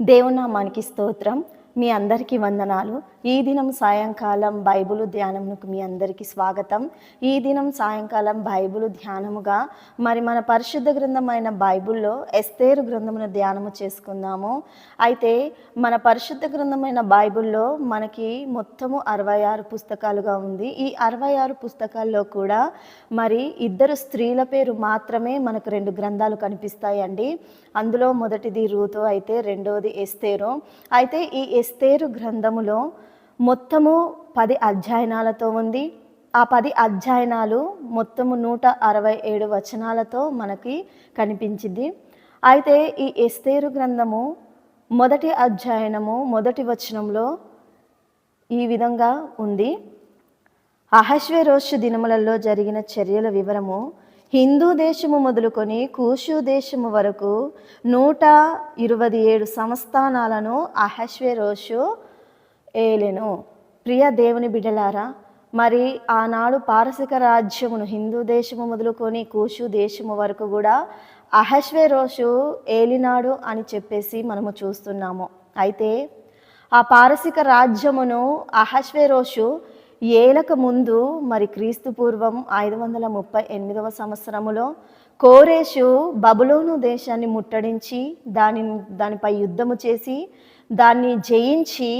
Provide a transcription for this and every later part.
దేవునామానికి స్తోత్రం. మీ అందరికీ వందనాలు. ఈ దినం సాయంకాలం బైబిల్ ధ్యానమునకు మీ అందరికీ స్వాగతం. ఈ దినం సాయంకాలం బైబిల్ ధ్యానముగా మరి మన పరిశుద్ధ గ్రంథమైన బైబిల్లో ఎస్తేరు గ్రంథమును ధ్యానము చేసుకుందాము. అయితే మన పరిశుద్ధ గ్రంథమైన బైబిల్లో మనకి మొత్తము అరవై ఆరు పుస్తకాలుగా ఉంది. ఈ అరవై ఆరు పుస్తకాల్లో కూడా మరి ఇద్దరు స్త్రీల పేరు మాత్రమే మనకు రెండు గ్రంథాలు కనిపిస్తాయండి. అందులో మొదటిది రూతు అయితే రెండవది ఎస్తేరు. అయితే ఈ ఎస్తేరు గ్రంథములో మొత్తము పది అధ్యయనాలతో ఉంది. ఆ పది అధ్యయనాలు మొత్తము నూట అరవై ఏడు వచనాలతో మనకి కనిపించింది. అయితే ఈ ఎస్తేరు గ్రంథము మొదటి అధ్యయనము మొదటి వచనంలో ఈ విధంగా ఉంది. అహశ్వేరోషు దినములలో జరిగిన చర్యల వివరము హిందూ దేశము మొదలుకొని కూషు దేశము వరకు నూట ఇరవై ఏడు సంస్థానాలను అహశ్వేరోషు ఏలెను. ప్రియ దేవుని బిడలారా మరి ఆనాడు పారసిక రాజ్యమును హిందూ దేశము మొదలుకొని కూషు దేశము వరకు కూడా అహశ్వేరోషు ఏలినాడు అని చెప్పేసి మనము చూస్తున్నాము. అయితే ఆ పారసిక రాజ్యమును అహశ్వేరోషు ఏలక ముందు మరి క్రీస్తు పూర్వం ఐదు వందల ముప్పై ఎనిమిదవ సంవత్సరములో కోరేషు బబులోను దేశాన్ని ముట్టడించి దాని దానిపై యుద్ధము చేసి దాన్ని జయించి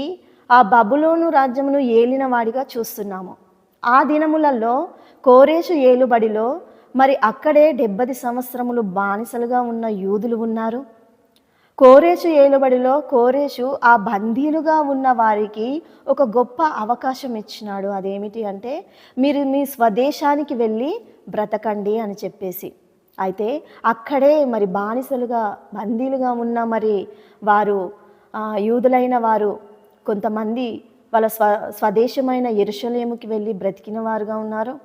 ఆ బబులోను రాజ్యమును ఏలిన వాడిగా చూస్తున్నాము. ఆ దినములలో కోరేషు ఏలుబడిలో మరి అక్కడే డెబ్బది సంవత్సరములు బానిసలుగా ఉన్న యూదులు ఉన్నారు. కోరేషు ఏలుబడిలో కోరేషు ఆ బందీలుగా ఉన్న వారికి ఒక గొప్ప అవకాశం ఇచ్చినాడు. అదేమిటి అంటే మీరు మీ స్వదేశానికి వెళ్ళి బ్రతకండి అని చెప్పేసి. అయితే అక్కడే మరి బానిసలుగా బందీలుగా ఉన్న మరి వారు యూదులైన వారు కొంతమంది వాళ్ళ స్వ స్వదేశమైన ఎరుషలేముకి వెళ్ళి బ్రతికిన వారుగా ఉన్నారు.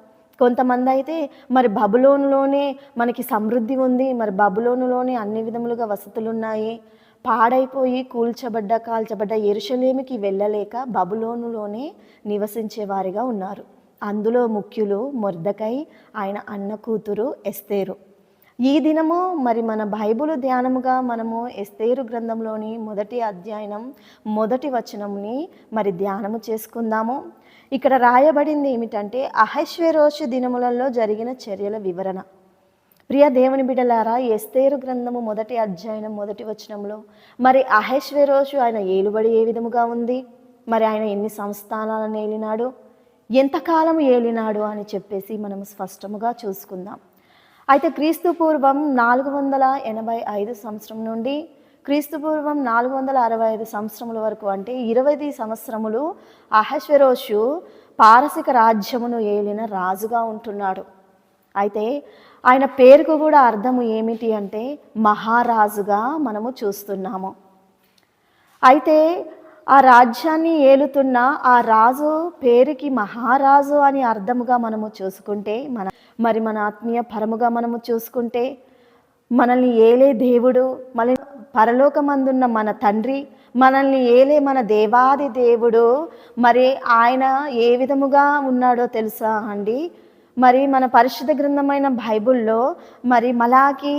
కొంతమంది అయితే మరి బబులోనులోనే మనకి సమృద్ధి ఉంది. మరి బబులోనులోనే అన్ని విధములుగా వసతులు ఉన్నాయి పాడైపోయి కూల్చబడ్డ కాల్చబడ్డ ఎరుషలేమికి వెళ్ళలేక బబులోనులోనే నివసించే వారిగా ఉన్నారు. అందులో ముఖ్యులు మొర్దకై ఆయన అన్న కూతురు ఎస్తేరు. ఈ దినము మరి మన బైబిల్ ధ్యానముగా మనము ఎస్తేరు గ్రంథంలోని మొదటి అధ్యయనం మొదటి వచనంని మరి ధ్యానము చేసుకుందాము. ఇక్కడ రాయబడింది ఏమిటంటే అహశ్వరోషు దినములలో జరిగిన చర్యల వివరణ. ప్రియ దేవుని బిడలారా ఎస్తేరు గ్రంథము మొదటి అధ్యయనం మొదటి వచనంలో మరి అహశ్వరోషు ఆయన ఏలుబడి ఏ విధముగా ఉంది? మరి ఆయన ఎన్ని సంస్థానాలను ఏలినాడు? ఎంతకాలం ఏలినాడు అని చెప్పేసి మనం స్పష్టముగా చూసుకుందాం. అయితే క్రీస్తు పూర్వం నాలుగు వందల ఎనభై ఐదు సంవత్సరం నుండి క్రీస్తు పూర్వం నాలుగు వందల అరవై ఐదు సంవత్సరముల వరకు అంటే ఇరవై సంవత్సరములు అహశ్వరోషు పారసిక రాజ్యమును ఏలిన రాజుగా ఉంటున్నాడు. అయితే ఆయన పేరుకు కూడా అర్థము ఏమిటి అంటే మహారాజుగా మనము చూస్తున్నాము. అయితే ఆ రాజ్యాన్ని ఏలుతున్న ఆ రాజు పేరుకి మహారాజు అని అర్థముగా మనము చూసుకుంటే మన మరి మన ఆత్మీయ పరముగా మనము చూసుకుంటే మనల్ని ఏలే దేవుడు మన పరలోకమందున్న మన తండ్రి మనల్ని ఏలే మన దేవాది దేవుడు మరి ఆయన ఏ విధముగా ఉన్నాడో తెలుసా అండి? మరి మన పరిశుద్ధ గ్రంథమైన బైబిల్లో మరి మలాకి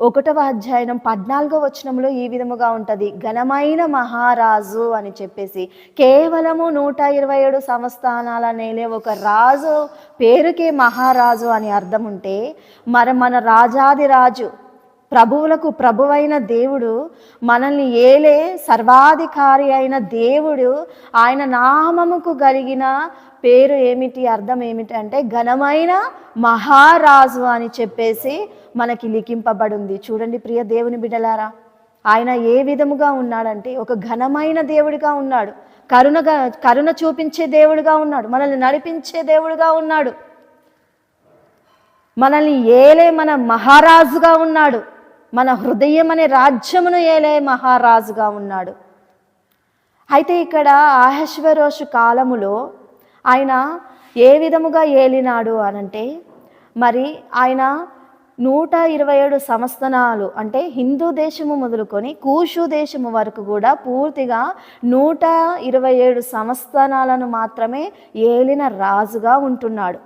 ఒకటవ అధ్యాయం పద్నాలుగో వచనంలో ఈ విధముగా ఉంటుంది. ఘనమైన మహారాజు అని చెప్పేసి కేవలము నూట ఇరవై ఏడు సంస్థానాల నేలే ఒక రాజు పేరుకే మహారాజు అని అర్థం ఉంటే మరి మన రాజాది రాజు ప్రభువులకు ప్రభువైన దేవుడు మనల్ని ఏలే సర్వాధికారి అయిన దేవుడు ఆయన నామముకు కలిగిన పేరు ఏమిటి అర్థం ఏమిటి అంటే ఘనమైన మహారాజు అని చెప్పేసి మనకి లిఖింపబడింది. చూడండి ప్రియ దేవుని బిడలారా ఆయన ఏ విధముగా ఉన్నాడంటే ఒక ఘనమైన దేవుడిగా ఉన్నాడు. కరుణగా కరుణ చూపించే దేవుడిగా ఉన్నాడు. మనల్ని నడిపించే దేవుడిగా ఉన్నాడు. మనల్ని ఏలే మన మహారాజుగా ఉన్నాడు. మన హృదయం అనే రాజ్యమును ఏలే మహారాజుగా ఉన్నాడు. అయితే ఇక్కడ ఆహశ్వరోషు కాలములో ఆయన ఏ విధముగా ఏలినాడు అనంటే మరి ఆయన నూట ఇరవై ఏడు సంస్థనాలు అంటే హిందూ దేశము మొదలుకొని కూషు దేశము వరకు కూడా పూర్తిగా నూట ఇరవై ఏడు సంవత్సరాలను మాత్రమే ఏలిన రాజుగా ఉంటున్నాడు.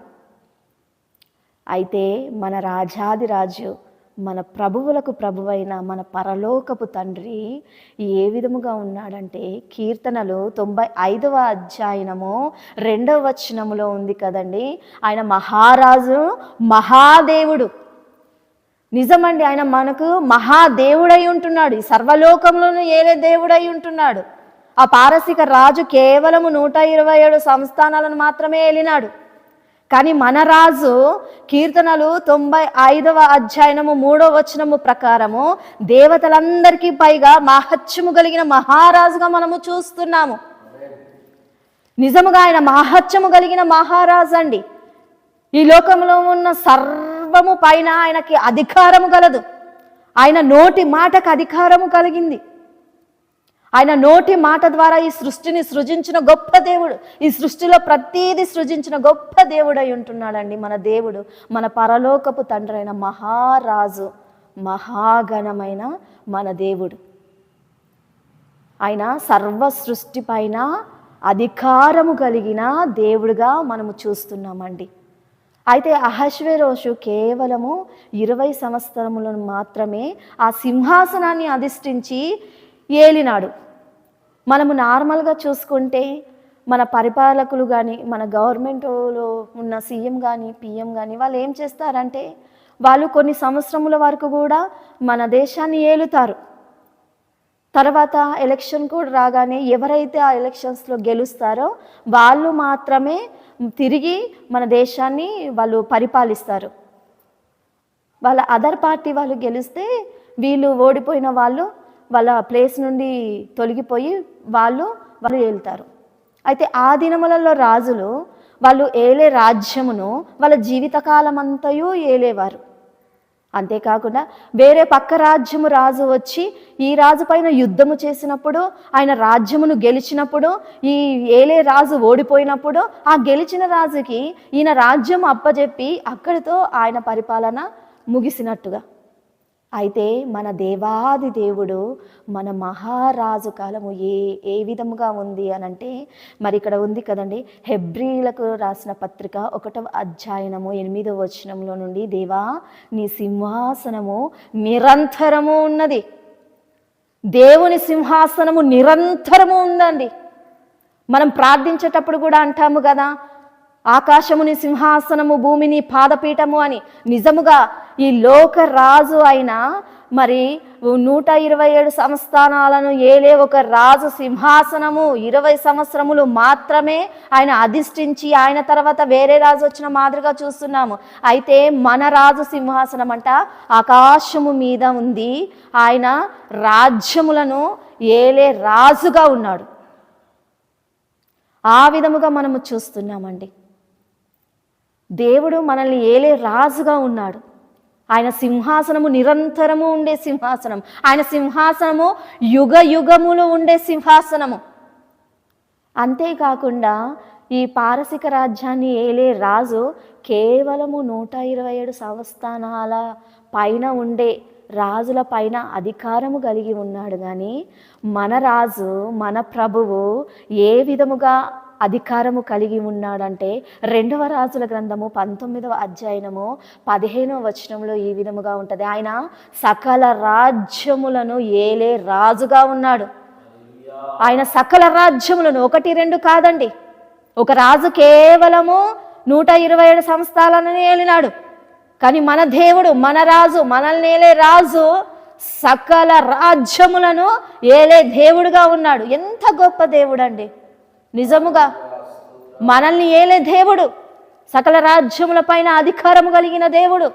అయితే మన రాజాది రాజు మన ప్రభువులకు ప్రభువైన మన పరలోకపు తండ్రి ఏ విధముగా ఉన్నాడంటే కీర్తనలు తొంభై ఐదవ అధ్యాయనము రెండవ వచనములో ఉంది కదండి. ఆయన మహారాజు మహాదేవుడు. నిజమండి ఆయన మనకు మహాదేవుడై ఉంటున్నాడు. ఈ సర్వలోకంలోనూ ఏలే దేవుడై ఉంటున్నాడు. ఆ పారసిక రాజు కేవలము నూట ఇరవై ఏడు సంస్థానాలను మాత్రమే ఏలినాడు. కానీ మన రాజు కీర్తనలు తొంభై ఐదవ అధ్యాయనము మూడవ వచనము ప్రకారము దేవతలందరికీ పైగా మహత్యము కలిగిన మహారాజుగా మనము చూస్తున్నాము. నిజముగా ఆయన మహత్యము కలిగిన మహారాజు అండి ఈ లోకంలో ఉన్న సర్వము పైన ఆయనకి అధికారము కలదు ఆయన నోటి మాటకు అధికారము కలిగింది. ఆయన నోటి మాట ద్వారా ఈ సృష్టిని సృజించిన గొప్ప దేవుడు. ఈ సృష్టిలో ప్రతీది సృజించిన గొప్ప దేవుడై ఉంటున్నాడండి మన దేవుడు. మన పరలోకపు తండ్రైన మహారాజు మహాగణమైన మన దేవుడు. ఆయన సర్వ సృష్టి పైన అధికారము కలిగిన దేవుడుగా మనము చూస్తున్నామండి. అయితే అహశ్వేరోషు కేవలము ఇరవై సంవత్సరములను మాత్రమే ఆ సింహాసనాన్ని అధిష్ఠించి ఏలినాడు. మనము నార్మల్గా చూసుకుంటే మన పరిపాలకులు కానీ మన గవర్నమెంట్లో ఉన్న సీఎం కానీ పిఎం కానీ వాళ్ళు ఏం చేస్తారంటే వాళ్ళు కొన్ని సంవత్సరముల వరకు కూడా మన దేశాన్ని ఏలుతారు. తర్వాత ఎలక్షన్ కూడా రాగానే ఎవరైతే ఆ ఎలక్షన్స్లో గెలుస్తారో వాళ్ళు మాత్రమే తిరిగి మన దేశాన్ని వాళ్ళు పరిపాలిస్తారు. వాళ్ళ అదర్ పార్టీ వాళ్ళు గెలిస్తే వీళ్ళు ఓడిపోయిన వాళ్ళు వాళ్ళ ప్లేస్ నుండి తొలగిపోయి వాళ్ళు వాళ్ళు ఏలుతారు. అయితే ఆ దినములలో రాజులు వాళ్ళు ఏలే రాజ్యమును వాళ్ళ జీవితకాలం అంతయు ఏలేవారు. అంతేకాకుండా వేరే పక్క రాజ్యము రాజు వచ్చి ఈ రాజు పైన యుద్ధము చేసినప్పుడు ఆయన రాజ్యమును గెలిచినప్పుడు ఈ ఏలే రాజు ఓడిపోయినప్పుడు ఆ గెలిచిన రాజుకి ఈయన రాజ్యం అప్పజెప్పి అక్కడితో ఆయన పరిపాలన ముగిసినట్టుగా అయితే మన దేవాది దేవుడు మన మహారాజు కాలము ఏ ఏ విధముగా ఉంది అని అంటే మరి ఇక్కడ ఉంది కదండి హెబ్రీలకు రాసిన పత్రిక ఒకటవ అధ్యాయనము ఎనిమిదవ వచనంలో నుండి దేవా నీ సింహాసనము నిరంతరము ఉన్నది. దేవుని సింహాసనము నిరంతరము ఉందండి. మనం ప్రార్థించేటప్పుడు కూడా అంటాము కదా ఆకాశముని సింహాసనము భూమిని పాదపీఠము అని నిజముగా ఈ లోక రాజు అయిన మరి నూట ఇరవై ఏడు సంస్థానాలను ఏలే ఒక రాజు సింహాసనము ఇరవై సంవత్సరములు మాత్రమే ఆయన అధిష్ఠించి ఆయన తర్వాత వేరే రాజు వచ్చిన మాదిరిగా చూస్తున్నాము. అయితే మన రాజు సింహాసనం అంట ఆకాశము మీద ఉంది. ఆయన రాజ్యములను ఏలే రాజుగా ఉన్నాడు. ఆ విధముగా మనము చూస్తున్నామండి. దేవుడు మనల్ని ఏలే రాజుగా ఉన్నాడు. ఆయన సింహాసనము నిరంతరము ఉండే సింహాసనం. ఆయన సింహాసనము యుగ యుగములు ఉండే సింహాసనము. అంతేకాకుండా ఈ పారసిక రాజ్యాన్ని ఏలే రాజు కేవలము నూట ఇరవై ఏడు సంస్థానాల పైన ఉండే రాజుల పైన అధికారము కలిగి ఉన్నాడు. కానీ మన రాజు మన ప్రభువు ఏ విధముగా అధికారము కలిగి ఉన్నాడంటే రెండవ రాజుల గ్రంథము పంతొమ్మిదవ అధ్యయనము పదిహేనవ వచనంలో ఈ విధముగా ఉంటుంది. ఆయన సకల రాజ్యములను ఏలే రాజుగా ఉన్నాడు. ఆయన సకల రాజ్యములను ఒకటి రెండు కాదండి. ఒక రాజు కేవలము నూట ఇరవై ఏడు సంస్థాలను ఏలినాడు. కానీ మన దేవుడు మన రాజు మనల్ని ఏలే రాజు సకల రాజ్యములను ఏలే దేవుడుగా ఉన్నాడు. ఎంత గొప్ప దేవుడు అండి నిజముగా మనల్ని ఏలే దేవుడు. సకల రాజ్యముల పైన అధికారము కలిగిన దేవుడు.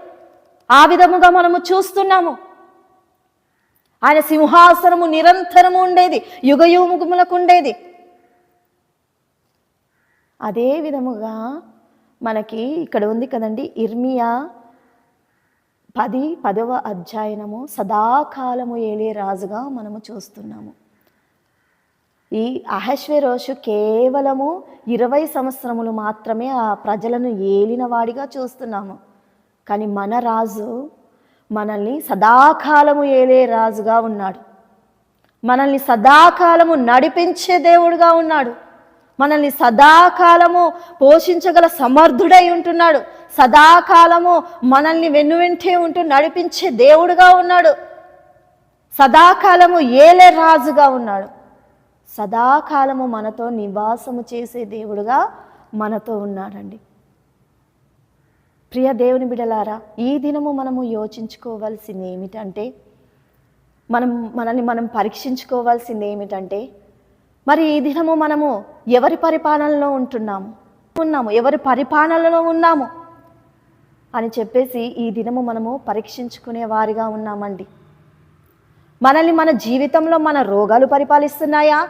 ఆ విధముగా మనము చూస్తున్నాము. ఆయన సింహాసనము నిరంతరము ఉండేది. యుగ యుగములకు ఉండేది. అదే విధముగా మనకి ఇక్కడ ఉంది కదండి ఇర్మియా పది పదవ అధ్యాయనము. సదాకాలము ఏలే రాజుగా మనము చూస్తున్నాము. ఈ అహశ్వరోషు కేవలము ఇరవై సంవత్సరములు మాత్రమే ఆ ప్రజలను ఏలినవాడిగా చూస్తున్నాము. కానీ మన రాజు మనల్ని సదాకాలము ఏలే రాజుగా ఉన్నాడు. మనల్ని సదాకాలము నడిపించే దేవుడుగా ఉన్నాడు. మనల్ని సదాకాలము పోషించగల సమర్థుడై ఉంటున్నాడు. సదాకాలము మనల్ని వెన్నువెంటే ఉంటూ నడిపించే దేవుడుగా ఉన్నాడు. సదాకాలము ఏలే రాజుగా ఉన్నాడు. సదాకాలము మనతో నివాసము చేసే దేవుడుగా మనతో ఉన్నాడండి. ప్రియ దేవుని బిడలారా ఈ దినము మనము యోచించుకోవాల్సింది ఏమిటంటే మనం మనల్ని మనం పరీక్షించుకోవాల్సింది ఏమిటంటే మరి ఈ దినము మనము ఎవరి పరిపాలనలో ఉంటున్నాము? ఉన్నాము ఎవరి పరిపాలనలో ఉన్నాము? అని చెప్పేసి ఈ దినము మనము పరీక్షించుకునే వారిగా ఉన్నామండి. మనల్ని మన జీవితంలో మన రోగాలు పరిపాలిస్తున్నాయా?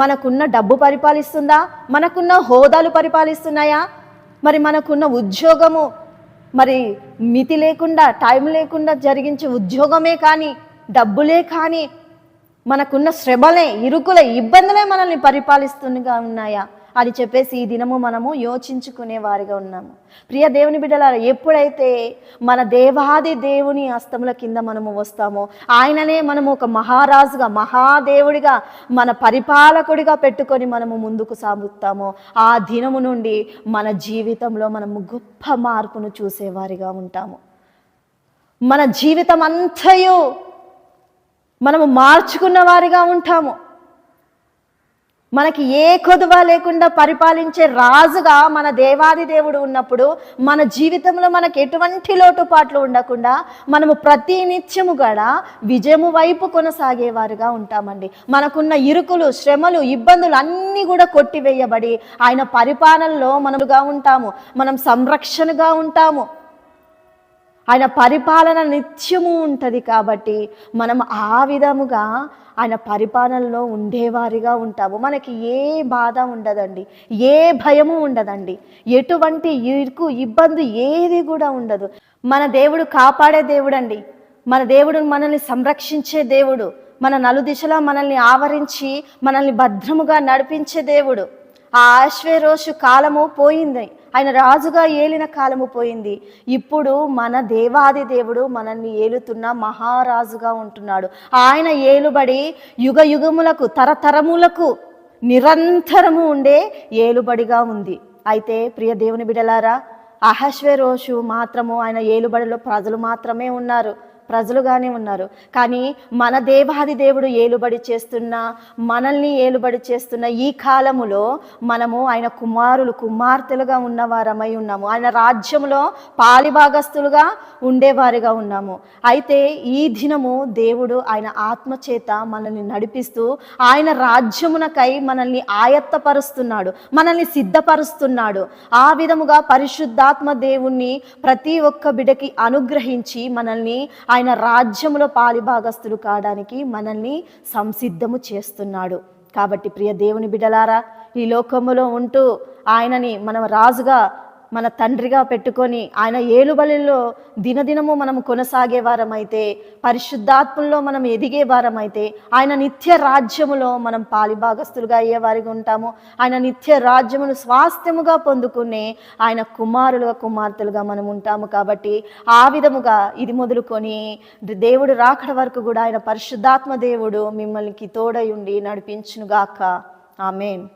మనకున్న డబ్బు పరిపాలిస్తుందా? మనకున్న హోదాలు పరిపాలిస్తున్నాయా? మరి మనకున్న ఉద్యోగము మరి మితి లేకుండా టైం లేకుండా జరిగించే ఉద్యోగమే కానీ డబ్బులే కానీ మనకున్న శ్రమలే ఇరుకులే ఇబ్బందులే మనల్ని పరిపాలిస్తుండగా ఉన్నాయా? అని చెప్పేసి ఈ దినము మనము యోచించుకునే వారిగా ఉన్నాము. ప్రియ దేవుని బిడ్డలారా ఎప్పుడైతే మన దేవాది దేవుని హస్తముల కింద మనము వస్తామో ఆయననే మనము ఒక మహారాజుగా మహాదేవుడిగా మన పరిపాలకుడిగా పెట్టుకొని మనము ముందుకు సాగుతామో ఆ దినము నుండి మన జీవితంలో మనము గొప్ప మార్పును చూసేవారిగా ఉంటాము. మన జీవితం అంతయు మనము మార్చుకున్న వారిగా ఉంటాము. మనకి ఏ కొదువ లేకుండా పరిపాలించే రాజుగా మన దేవాది దేవుడు ఉన్నప్పుడు మన జీవితంలో మనకు ఎటువంటి లోటుపాట్లు ఉండకుండా మనము ప్రతి నిత్యము కూడా విజయము వైపు కొనసాగేవారుగా ఉంటామండి. మనకున్న ఇరుకులు శ్రమలు ఇబ్బందులు అన్నీ కూడా కొట్టివేయబడి ఆయన పరిపాలనలో మనముగా ఉంటాము. మనం సంరక్షణగా ఉంటాము. ఆయన పరిపాలన నిత్యము ఉంటుంది కాబట్టి మనం ఆ విధముగా ఆయన పరిపాలనలో ఉండేవారిగా ఉంటాము మనకి ఏ బాధ ఉండదండి. ఏ భయము ఉండదండి. ఎటువంటి ఇరుకు ఇబ్బంది ఏది కూడా ఉండదు. మన దేవుడు కాపాడే దేవుడు అండి మన దేవుడు మనల్ని సంరక్షించే దేవుడు. మన నలుదిశలా మనల్ని ఆవరించి మనల్ని భద్రముగా నడిపించే దేవుడు. ఆ ఆశ్వేరోషు కాలము పోయింది. ఆయన రాజుగా ఏలిన కాలము పోయింది. ఇప్పుడు మన దేవాది దేవుడు మనల్ని ఏలుతున్న మహారాజుగా ఉంటున్నాడు. ఆయన ఏలుబడి యుగ యుగములకు తరతరములకు నిరంతరము ఉండే ఏలుబడిగా ఉంది. అయితే ప్రియ దేవుని బిడలారా అహశ్వరోషు మాత్రము ఆయన ఏలుబడిలో ప్రజలు మాత్రమే ఉన్నారు. ప్రజలుగానే ఉన్నారు. కానీ మన దేవాది దేవుడు ఏలుబడి చేస్తున్న మనల్ని ఏలుబడి చేస్తున్న ఈ కాలములో మనము ఆయన కుమారులు కుమార్తెలుగా ఉన్నవారమై ఉన్నాము. ఆయన రాజ్యంలో పాలిభాగస్తులుగా ఉండేవారిగా ఉన్నాము. అయితే ఈ దినము దేవుడు ఆయన ఆత్మచేత మనల్ని నడిపిస్తూ ఆయన రాజ్యమునకై మనల్ని ఆయత్తపరుస్తున్నాడు మనల్ని సిద్ధపరుస్తున్నాడు. ఆ విధముగా పరిశుద్ధాత్మ దేవుణ్ణి ప్రతి ఒక్క బిడకి అనుగ్రహించి మనల్ని ఆయన రాజ్యములో పాలిభాగస్తులు కావడానికి మనల్ని సంసిద్ధము చేస్తున్నాడు. కాబట్టి ప్రియ దేవుని బిడలారా ఈ లోకములో ఉంటూ ఆయనని మనం రాజుగా మన తండ్రిగా పెట్టుకొని ఆయన ఏలుబలిలో దినదినము మనం కొనసాగే వారమైతే పరిశుద్ధాత్మల్లో మనం ఎదిగే వారమైతే ఆయన నిత్య రాజ్యములో మనం పాలిభాగస్తులుగా అయ్యే వారిగా ఉంటాము. ఆయన నిత్య రాజ్యమును స్వాస్థ్యముగా పొందుకునే ఆయన కుమారులుగా కుమార్తెలుగా మనం ఉంటాము కాబట్టి ఆ విధముగా ఇది మొదలుకొని దేవుడు రాకడ వరకు కూడా ఆయన పరిశుద్ధాత్మ దేవుడు మిమ్మల్ని తోడై ఉండి నడిపించునుగాక. ఆమెన్.